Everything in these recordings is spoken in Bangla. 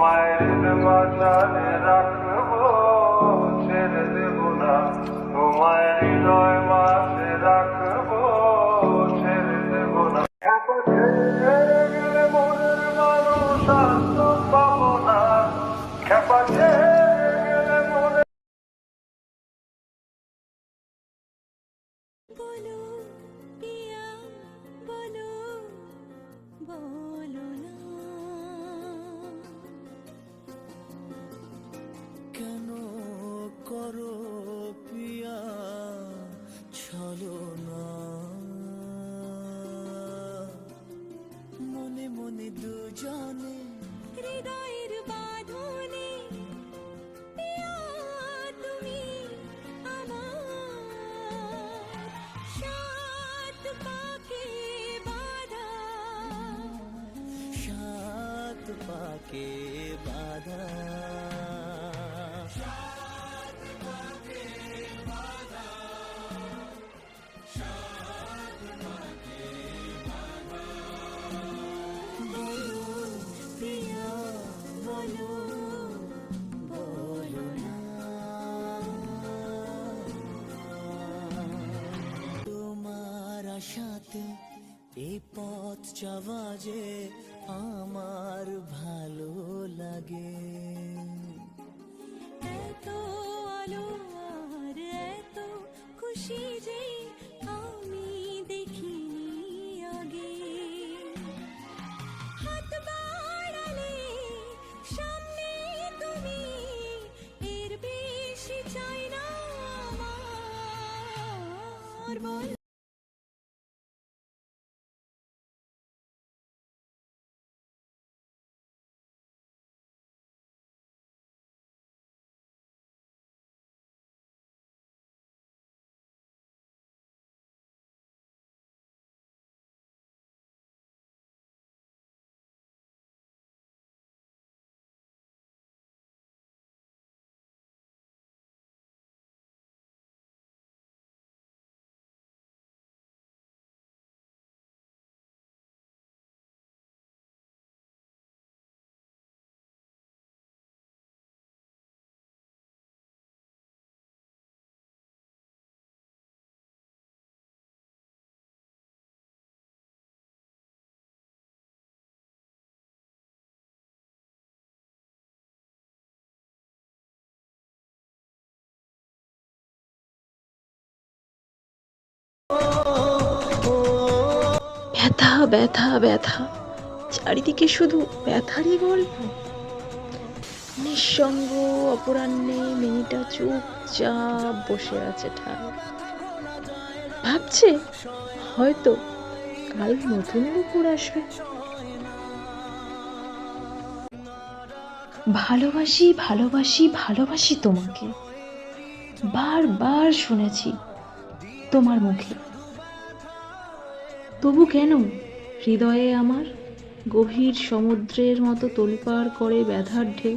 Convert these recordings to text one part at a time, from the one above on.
মায়ের বাঁচালে রাখব, ছেড়ে দেব না। তোমায় হৃদয় মাঝে রাখব, ছেড়ে দেব না। বলো, পিয়া, বলো বলো পাকে বাধা? আশাতে এই পথ যাওয়া যে আমার ভালো árbol ব্যথা ব্যথা ব্যথা। চারিদিকে শুধু ব্যথারই গল্প। নিঃসঙ্গ অপরাহ্নে মেয়েটা চুপচাপ বসে আছে ঠায় ভাবছে হয়তো কাল নতুন কুকুর আসবে। ভালোবাসি ভালোবাসি ভালোবাসি তোমাকে। বারবার শুনেছি তোমার মুখে। তবু কেন? হৃদয়ে আমার গভীর সমুদ্রের মতো তোলপাড় করে ব্যাধার ঢেউ।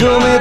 জমে